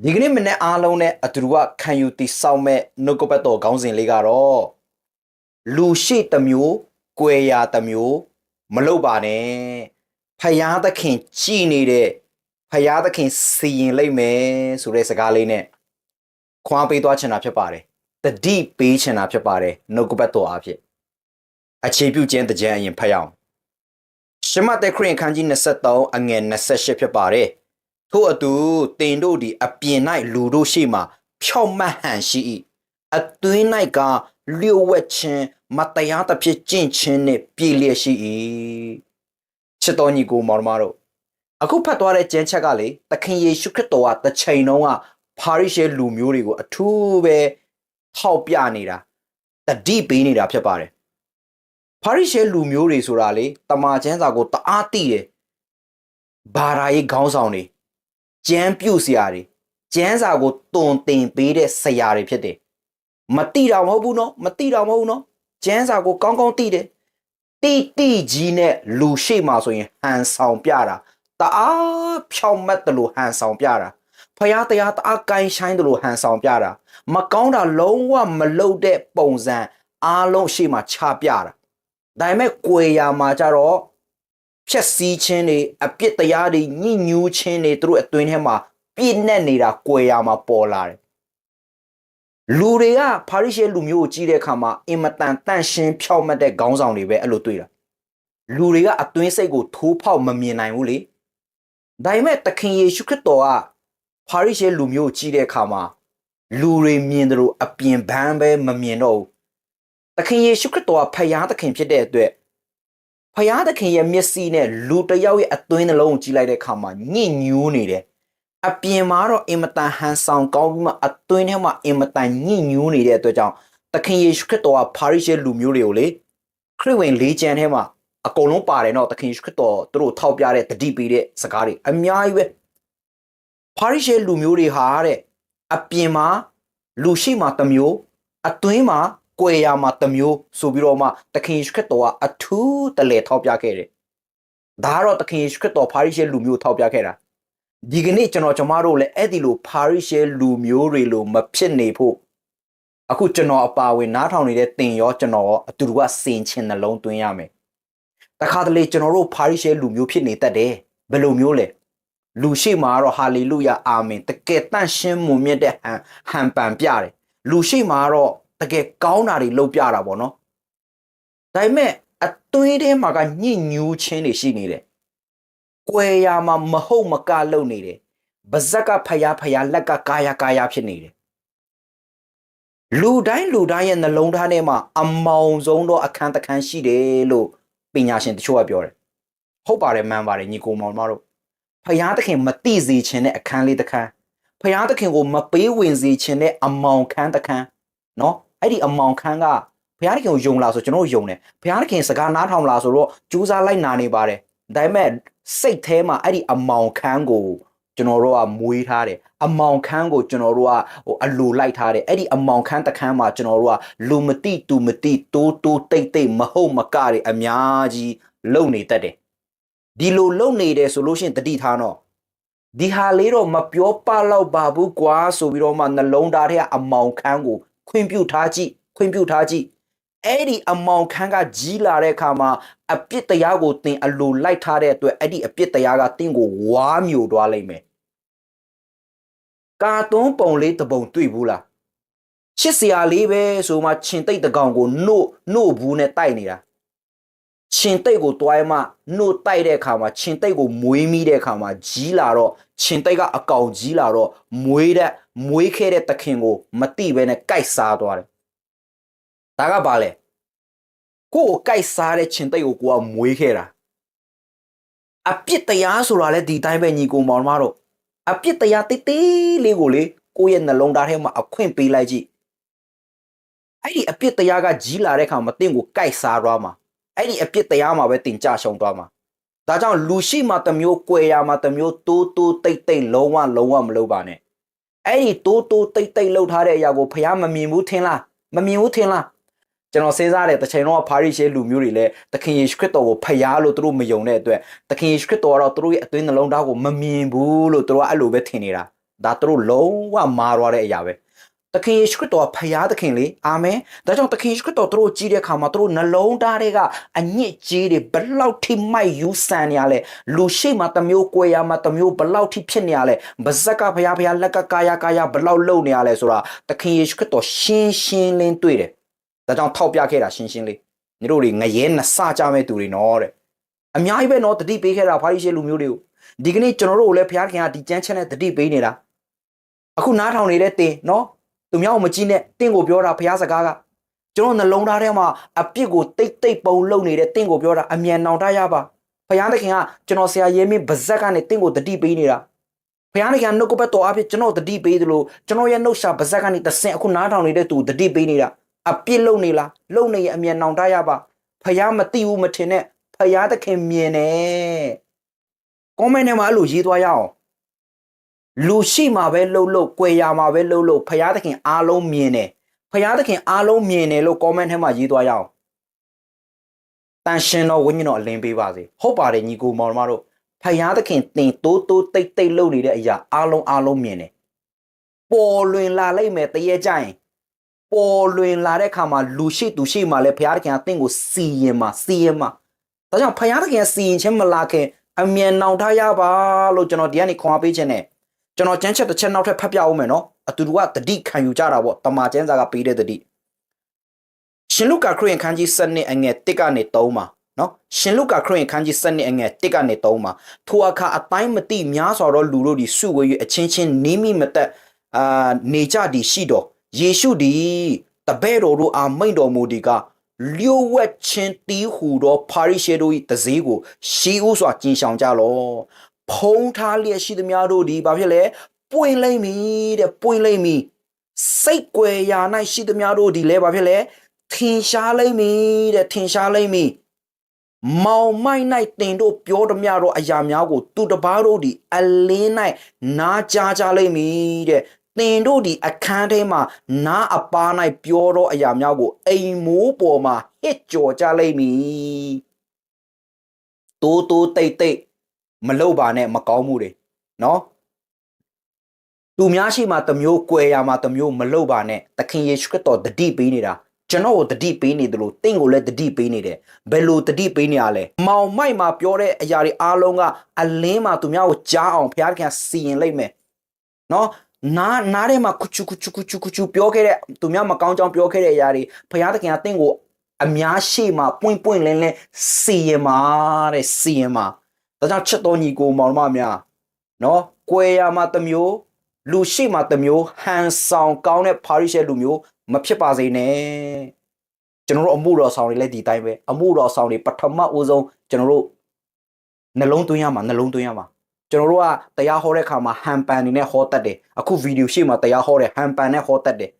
ဒီကနေ့မနေ့အားလုံးနဲ့အတူတူကခံယူတည်ဆောက်မဲ့နှုတ်ကပတ်တော်ခေါင်းစဉ်လေးကတော့လူရှိတစ်မျိုး၊ကွယ်ရာတစ်မျိုးမလုပ်ပါနဲ့ဖယားသခင်ကြည်နေတဲ့ဖယားသခင်စီရင်လိုက်မယ်ဆိုတဲ့စကားလေးနဲ့ခွာပေးသွားချင်တာဖြစ်ပါတယ်တတိပေးချင်တာဖြစ်ပါတယ်နှုတ်ကပတ်တော်အဖြစ်အခြေပြုခြင်းတကြံအရင်ဖတ်ရအောင်ရှမတ်တဲ့ခရင်ခန်းကြီး23အငယ်28ဖြစ်ပါတယ် ထို့အတူတင်တို့သည်အပြင်၌လူတို့ရှိမှဖြောက်မတ်ဟန်ရှိ၏အတွင်း၌ကလျှို့ဝှက်ခြင်းမတရားသဖြင့်ကျင့်ခြင်းနှင့်ပြည်လျက်ရှိ၏ချစ်တော်ညီကိုမောင်နှမတို့အခုဖတ်သွားတဲ့ကျမ်းချက်ကလေသခင်ယေရှုခရစ်တော်ကတစ်ချိန်လုံးကဖာရိရှဲလူမျိုးတွေကိုအထူးပဲထောက်ပြနေတာတတိပေးနေတာဖြစ်ပါတယ်ဖာရိရှဲလူမျိုးတွေဆိုတာလေတမန်ကျမ်းစာကိုတအားသိတယ်ဘာသာရေးခေါင်းဆောင်တွေ ကျမ်းပြုတ်စရာတွေကျမ်းစာကိုတုံတင်ပေးတဲ့ဆရာတွေဖြစ်တယ်မတိတာမဟုတ်ဘူးနော်မတိတာမဟုတ်ဘူးနော်ကျမ်းစာကိုကောင်းကောင်းသိတယ်တိတိကြီးနဲ့လူရှိမှဆိုရင်ဟန်ဆောင်ပြတာတအားဖြောင့်မတ်တယ်လို့ဟန်ဆောင်ပြတာဖယားတရားတအားကိုင်းဆိုင်တယ်လို့ဟန်ဆောင်ပြတာမကောင်းတာလုံးဝမလုပ်တဲ့ပုံစံအားလုံးရှိမှချပြတာဒါပေမဲ့ကိုယ်ရာမှာကြတော့ ဖြက်စီးခြင်းတွေအပြစ်တရားတွေညှဉ်းညူးခြင်းတွေသူတို့အတွင်းထဲမှာပြည့်နှက်နေတာကွယ်ရာမှာပေါ်လာတယ်လူတွေကဖာရိရှဲလူမျိုးကိုကြီးတဲ့အခါမှာအင်မတန်တန့်ရှင်းဖြောက်မတ်တဲ့ခေါင်းဆောင်တွေပဲအဲ့လိုတွေ့တာလူတွေကအတွင်းစိတ်ကိုထိုးဖောက်မမြင်နိုင်ဘူးလေဒါပေမဲ့သခင်ယေရှုခရစ်တော်ကဖာရိရှဲလူမျိုးကိုကြီးတဲ့အခါမှာလူတွေမြင်တယ်လို့အပြင်ဘန်းပဲမမြင်တော့ဘူးသခင်ယေရှုခရစ်တော်ကဖယားသခင်ဖြစ်တဲ့အတွက် ဖယားသခင်ရဲ့မျက်စိနဲ့လူတစ်ယောက်ရဲ့အတွင်းနှလုံးကိုကြည့်လိုက်တဲ့အခါမှာညှဉ်းညူးနေတယ်။အပြင်မှာတော့အင်မတန်ဟန်ဆောင်ကောင်းပြီးမှအတွင်းထဲမှာအင်မတန်ညှဉ်းညူးနေတဲ့အတွက်ကြောင့်သခင်ယေရှုခရစ်တော်ကပါရိရှဲလူမျိုးတွေကိုလေခရစ်ဝင်လေးချမ်းထဲမှာအကုန်လုံးပါတယ်နော်သခင်ယေရှုခရစ်တော်သူတို့ထောက်ပြတဲ့တတိပေးတဲ့စကားတွေအများကြီးပဲပါရိရှဲလူမျိုးတွေဟာတဲ့အပြင်မှာလူရှိမှတစ်မျိုးအတွင်းမှာ ကွယ်ရာမှာတစ်မျိုးဆိုပြီးတော့မှသခင်ယေရှုခရစ်တော်ကအထူးတလဲထောက်ပြခဲ့တယ်။ဒါကတော့သခင်ယေရှုခရစ်တော်ဖာရိရှဲလူမျိုးထောက်ပြခဲ့တာ။ဒီကနေ့ကျွန်တော်ကျမတို့လည်းအဲ့ဒီလိုဖာရိရှဲလူမျိုးတွေလိုမဖြစ်နေဖို့အခုကျွန်တော်အပါဝင်နားထောင်နေတဲ့တင်ရောကျွန်တော်ရောအတူတူကစင်ချင်နှလုံးသွင်းရမယ်။တခါတလေကျွန်တော်တို့ဖာရိရှဲလူမျိုးဖြစ်နေတတ်တယ်။ဘယ်လိုမျိုးလဲ။လူရှိမှာတော့ဟာလေလုယာအာမင်တကယ်တန့်ရှင်းမွန်မြတ်တဲ့ဟန်ဟန်ပန်ပြတယ်။လူရှိမှာတော့ တကယ်ကောင်းတာတွေလုပ်ပြတာပေါ့နော်။ဒါပေမဲ့အသွေးထဲမှာကညှဉ်းညူးခြင်းတွေရှိနေတယ်။ကွယ်ရာမှာမဟုတ်မကလုပ်နေတယ်။ဗဇက်ကဖယားဖယားလက်ကကာယကာယဖြစ်နေတယ်။လူတိုင်းလူတိုင်းရဲ့နှလုံးသားထဲမှာအမောင်ဆုံးသောအခန်းတစ်ခန်းရှိတယ်လို့ပညာရှင်တချို့ကပြောတယ်။ဟုတ်ပါတယ်မှန်ပါတယ်ညီကိုမောင်မတို့ဖယားသခင်မတိစေခြင်းတဲ့အခန်းလေးတစ်ခန်းဖယားသခင်ကိုမပေးဝင်စေခြင်းတဲ့အမောင်ခန်းတစ်ခန်းနော် အဲ့ဒီအမောင်ခန်းကဘုရားသခင်ကိုယုံလားဆိုကျွန်တော်တို့ယုံတယ်ဘုရားသခင်စကားနားထောင်လားဆိုတော့ကြိုးစားလိုက်နာနေပါတယ်ဒါပေမဲ့စိတ်ထဲမှာအဲ့ဒီအမောင်ခန်းကိုကျွန်တော်တို့ကမွေးထားတယ်အမောင်ခန်းကိုကျွန်တော်တို့ကဟိုအလိုလိုက်ထားတယ်အဲ့ဒီအမောင်ခန်းတစ်ခန်းမှာကျွန်တော်တို့ကလူမတိတူမတိတိုးတိုးတိတ်တိတ်မဟုတ်မကတွေအများကြီးလုံနေတတ်တယ်ဒီလိုလုံနေတယ်ဆိုလို့ရှိရင်တတိထားတော့ဒီဟာလေးတော့မပြောပလောက်ပါဘူးကွာဆိုပြီးတော့မှနှလုံးသားထဲကအမောင်ခန်းကို ခွင့်ပြုထားကြည့်ခွင့်ပြုထားကြည့်အဲ့ဒီအမောင်ခန်းကကြီးလာတဲ့အခါမှာအပြစ်တရားကိုသင်အလိုလိုက်ထားတဲ့အတွက်အဲ့ဒီအပြစ်တရားကသင်ကိုဝါမျိုးသွားလိမ့်မယ်ကာတွန်းပုံလေးတစ်ပုံတွေ့ဘူးလားချစ်စရာလေးပဲဆိုမှခြင်တိတ်တကောင်ကိုနှုတ်နှုတ်ဘူးနဲ့တိုက်နေတာခြင်တိတ်ကိုတွိုင်းမှနှုတ်တိုက်တဲ့အခါမှာခြင်တိတ်ကိုမွေးမိတဲ့အခါမှာကြီးလာတော့ခြင်တိတ်ကအကောင်ကြီးလာတော့မွေးတဲ့ မွေးခဲ့တဲ့တခင်ကိုမတိဘဲနဲ့ကြိုက်စားသွားတယ်ဒါကဘာလဲကိုကိုကြိုက်စားတဲ့ခြင်တိတ်ကိုကိုကမွေးခဲ့တာအပြစ်တရားဆိုတာလဲဒီတိုင်းပဲညီကိုမောင်မတို့အပြစ်တရားတိတ်တိတ်လေးကိုလေကိုယ့်ရဲ့နှလုံးသားထဲမှာအခွင့်ပေးလိုက်ကြည့်အဲ့ဒီအပြစ်တရားကကြီးလာတဲ့ခါမှာတင့်ကိုကြိုက်စားသွားမှာအဲ့ဒီအပြစ်တရားမှာပဲတင်ကြရှုံသွားမှာဒါကြောင့်လူရှိမှတစ်မျိုး၊ကွယ်ရာမှတစ်မျိုးတိုးတိုးတိတ်တိတ်လုံးဝလုံးဝမလုပ်ပါနဲ့ အဲ့ဒီတိုးတိုးတိတ်တိတ်လှုပ်ထားတဲ့အရာကိုဖះမမြင်ဘူးထင်လားမမြင်ဘူးထင်လားကျွန်တော်စဉ်းစားတယ်တစ်ချိန်တော့ဖာရိရှဲလူမျိုးတွေလည်းသခင်ယေရှုခရစ်တော်ကိုဖျားလို့သူတို့မယုံတဲ့အတွက်သခင်ယေရှုခရစ်တော်ကတော့သူတို့ရဲ့အတွင်းနှလုံးသားကိုမမြင်ဘူးလို့သူတို့ကအဲ့လိုပဲထင်နေတာဒါသူတို့လုံးဝမာသွားတဲ့အရာပဲ သခင်ယေရှုခရစ်တော်ကဖရာသခင်လေအာမင်ဒါကြောင့်သခင်ယေရှုခရစ်တော်သူတို့ကြည်တဲ့အခါမှာသူတို့နှလုံးသားတွေကအညစ်အကြေးတွေဘလောက်ထိမိုက်ယူဆန်နေရလဲလူရှိမှတစ်မျိုးကိုယ်ရမှတစ်မျိုးဘလောက်ထိဖြစ်နေရလဲဗဇက်ကဖရာဖရာလက်ကကာယကာယဘလောက်လုံနေရလဲဆိုတာသခင်ယေရှုခရစ်တော်ရှင်းရှင်းလင်းတွေ့တယ်ဒါကြောင့်ထောက်ပြခဲ့တာရှင်းရှင်းလေးညီတို့တွေငရဲနှစကြမဲ့သူတွေနော်တဲ့အများကြီးပဲနော်တတိပေးခဲ့တာဖာရိရှဲလူမျိုးတွေကိုဒီကနေ့ကျွန်တော်တို့ကိုလည်းဖရာခင်ကဒီကြမ်းချက်နဲ့တတိပေးနေတာအခုနားထောင်နေတဲ့တင်နော် သူများကိုမကြည့်နဲ့တင့်ကိုပြောတာဖရာစကားကကျွန်တော်နှလုံးသားထဲမှာအပြစ်ကိုတိတ်တိတ်ပုံလုံနေတဲ့တင့်ကိုပြောတာအမြန်နောင်တရပါဖရာသခင်ကကျွန်တော်ဆရာရဲမင်းဗဇက်ကနေတင့်ကိုတတိပေးနေတာဖရာသခင်ကနှုတ်ကပတ်တော်အဖြစ်ကျွန်တော်တတိပေးသလိုကျွန်တော်ရဲ့နှုတ်ရှာဗဇက်ကနေတဆင့်အခုနားထောင်နေတဲ့သူတတိပေးနေတာအပြစ်လုံနေလားလုံနေရင်အမြန်နောင်တရပါဖရာမသိဘူးမထင်နဲ့ဖရာသခင်မြင်တယ်ကွန်မန့်ထဲမှာအဲ့လိုရေးသွားရအောင် လူရှိမှာပဲလှုပ်လှုပ်၊ကြွယ်ရမှာပဲလှုပ်လှုပ်ဖရာသခင်အားလုံးမြင်တယ်ဖရာသခင်အားလုံးမြင်တယ်လို့ comment ထဲမှာရေးသွားရအောင်တန်ရှင်တော်ဝိညာဉ်တော်အလင်းပေးပါစေဟုတ်ပါတယ်ညီကိုမောင်တို့တို့ဖရာသခင်တင်တိုးတိုးတိတ်တိတ်လှုပ်နေတဲ့အရာအားလုံးအားလုံးမြင်တယ်ပေါ်လွင်လာလိုက်မယ်တရေကြရင်ပေါ်လွင်လာတဲ့အခါမှာလူရှိသူရှိမှလည်းဖရာသခင်ကတင့်ကိုစီရင်မှာစီရင်မှာဒါကြောင့်ဖရာသခင်ကစီရင်ခြင်းမလာခင်အမြန်နောင်ထားရပါလို့ကျွန်တော်ဒီကနေခွန်အားပေးခြင်းနဲ့ ကျွန်တော်ကျမ်းချက်တစ်ချက်နောက်ထပ်ဖတ်ပြအောင်မယ်နော်အတူတူကတတိခံယူကြတာပေါ့တမန်ကျမ်းစာကပေးတဲ့တတိရှင်လုကာခရစ်ယာန်ခန်းကြီး7နှစ်အငယ်1ကနေ3မှာနော်ရှင်လုကာခရစ်ယာန်ခန်းကြီး7နှစ်အငယ်1ကနေ3မှာထိုအခါအတိုင်းမတိများစွာသောလူတို့သည်စုဝေး၍အချင်းချင်းနီးမိမသက်အာနေကြသည်ရှိတော်ယေရှုသည်တပည့်တော်တို့အားမိန့်တော်မူသည်ကလျှို့ဝှက်ခြင်းတီးဟူသောပါရိရှဲတို့၏တစည်းကိုရှီးဥစွာကျင်ဆောင်ကြလော့ ဖုံးထားလျက်ရှိသမျှတို့သည်ဘာဖြစ်လဲပွင့်လိမ့်မည်တဲ့ပွင့်လိမ့်မည်စိတ်ွယ်ရာ၌ရှိသမျှတို့သည်လည်းဘာဖြစ်လဲထင်ရှားလိမ့်မည်တဲ့ထင်ရှားလိမ့်မည်မောင်မိုက်၌တင်တို့ပြောသမျှတော့အရာများကို သူတပားတို့သည်အလင်း၌နားကြားကြလိမ့်မည်တဲ့တင်တို့ဒီအခန်းထဲမှာနားအပါး၌ပြောတော့အရာများကို အိမ်မိုးပေါ်မှာဟစ်ကြော်ကြလိမ့်မည်တိုးတိုးတိတ်တိတ် မလုပ်ပါနဲ့မကောင်းမှုတွေနော်သူများရှိမှတစ်မျိုးကွယ်ရမှာတစ်မျိုးမလုပ်ပါနဲ့သခင်ယေရှုခရစ်တော်တတိပေးနေတာကျွန်တော်ကိုတတိပေးနေတယ်လို့တင့်ကိုလည်းတတိပေးနေတယ်ဘယ်လိုတတိပေးနေရလဲမောင်မိုက်မှာပြောတဲ့အရာတွေအားလုံးကအလင်းမှာသူများကိုကြားအောင်ဘုရားခင်စီရင်လိုက်မယ်နော်နားနားထဲမှာကုချူကုချူကုချူကုချူပြောခဲ့တဲ့သူများမကောင်းကြောင်ပြောခဲ့တဲ့အရာတွေဘုရားသခင်ကတင့်ကိုအများရှိမှပွင့်ပွင့်လင်းလင်းစီရင်မှာတဲ့စီရင်မှာ ဒါကြောင့်ချက်တော်ညီကိုမောင်မများနော်ကွယ်ရမှာတစ်မျိုးလူရှိမှတစ်မျိုးဟန်ဆောင်ကောင်းတဲ့ပါရိရှဲလူမျိုးမဖြစ်ပါစေနဲ့ကျွန်တော်တို့အမှုတော်ဆောင်တွေလည်းဒီတိုင်းပဲအမှုတော်ဆောင်တွေပထမဦးဆုံးကျွန်တော်တို့နှလုံးသွင်းရမှာနှလုံးသွင်းရမှာကျွန်တော်တို့ကတရားဟောတဲ့ခါမှာဟန်ပန်နေနဲ့ဟောတတ်တယ်အခုဗီဒီယိုရှေ့မှာတရားဟောတယ်ဟန်ပန်နဲ့ဟောတတ်တယ်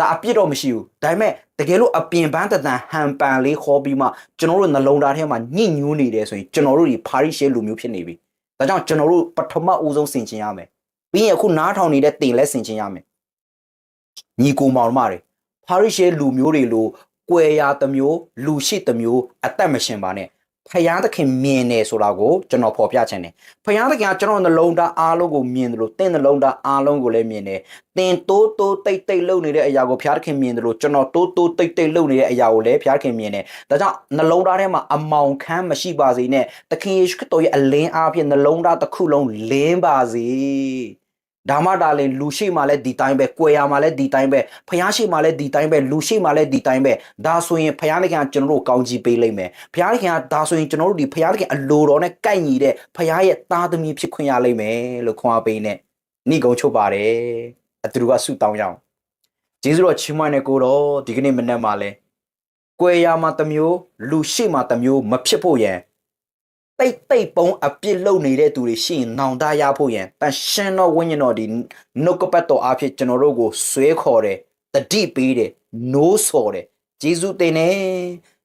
ဒါအပြစ်တော့မရှိဘူးဒါပေမဲ့တကယ်လို့အပြင်ပန်းတန်ဟန်ပန်လေးခေါ်ပြီးမှကျွန်တော်တို့နှလုံးသားထဲမှာညှိညူးနေတယ်ဆိုရင်ကျွန်တော်တို့ဒီပါရိရှဲလူမျိုးဖြစ်နေပြီဒါကြောင့်ကျွန်တော်တို့ပထမဦးဆုံးဆင်ခြင်ရမယ်ပြီးရင်အခုနားထောင်နေတဲ့တင်လဲဆင်ခြင်ရမယ်ညီကိုမောင်မတွေပါရိရှဲလူမျိုးတွေလိုကွယ်ရာတစ်မျိုးလူရှိတစ်မျိုးအသက်မရှင်ပါနဲ့ ဖယားသခင်မြင်တယ်ဆိုတာကိုကျွန်တော်ဖော်ပြချင်တယ်ဖယားသခင်ကကျွန်တော်နှလုံးသားအားလုံးကိုမြင်တယ်လို့တင်းနှလုံးသားအားလုံးကိုလည်းမြင်တယ်တင်တိုးတိုးတိတ်တိတ်လုပ်နေတဲ့အရာကိုဖယားသခင်မြင်တယ်လို့ကျွန်တော်တိုးတိုးတိတ်တိတ်လုပ်နေတဲ့အရာကိုလည်းဖယားသခင်မြင်တယ်ဒါကြောင့်နှလုံးသားထဲမှာအမောင်ခမ်းမရှိပါစေနဲ့သခင်ယေရှုခရစ်တော်ရဲ့အလင်းအားဖြင့်နှလုံးသားတစ်ခုလုံးလင်းပါစေ ဒါမှဒါလည်းလူရှိမှလည်းဒီတိုင်းပဲ၊ကွယ်ရမှလည်းဒီတိုင်းပဲ၊ဖျားရှိမှလည်းဒီတိုင်းပဲ၊လူရှိမှလည်းဒီတိုင်းပဲ။ဒါဆိုရင်ဖျားသခင်ကကျွန်တော်တို့ကောင်းကြီးပေးလိမ့်မယ်။ဖျားသခင်ကဒါဆိုရင်ကျွန်တော်တို့ဒီဖျားသခင်အလိုတော်နဲ့ကိုက်ညီတဲ့ဖျားရဲ့သားသမီးဖြစ်ခွင့်ရလိမ့်မယ်လို့ခွန်အားပေးနေ။နိဂုံချုပ်ပါတယ်။အတူတူကဆုတောင်းရအောင်။ကျေးဇူးတော်ချီးမွမ်းတဲ့ကိုတော့ဒီကနေ့မနေ့မှလည်းကွယ်ရမှတစ်မျိုးလူရှိမှတစ်မျိုးမဖြစ်ဖို့ရန် တိတ်တိတ်ပုံအပြစ်လုပ်နေတဲ့သူတွေရှိရင်နောင်တရဖို့ရန်တန်ရှင်တော်ဝိညာဉ်တော်ဒီနှုတ်ကပတ်တော်အဖြစ်ကျွန်တော်တို့ကိုဆွဲခေါ်တယ်တတိပေးတယ်နိုးဆော်တယ်ဂျေဇုတင်နေ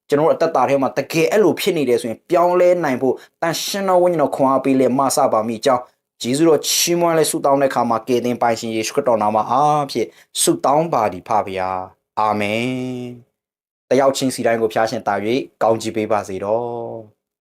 ကျွန်တော်တို့အသက်တာထဲမှာတကယ်အဲ့လိုဖြစ်နေတယ်ဆိုရင်ပြောင်းလဲနိုင်ဖို့တန်ရှင်တော်ဝိညာဉ်တော်ခွန်အားပေးလေမဆပါမိကြောင်းဂျေဇုတော်ချီးမွမ်းလဲဆုတောင်းတဲ့အခါမှာကေသင်ပိုင်ရှင်ယေရှုခရစ်တော်နာမအားဖြင့်ဆုတောင်းပါသည်ဖပါဗျာအာမင်တယောက်ချင်းစီတိုင်းကိုဖျားရှင်တာ၍ကောင်းချီးပေးပါစေတော့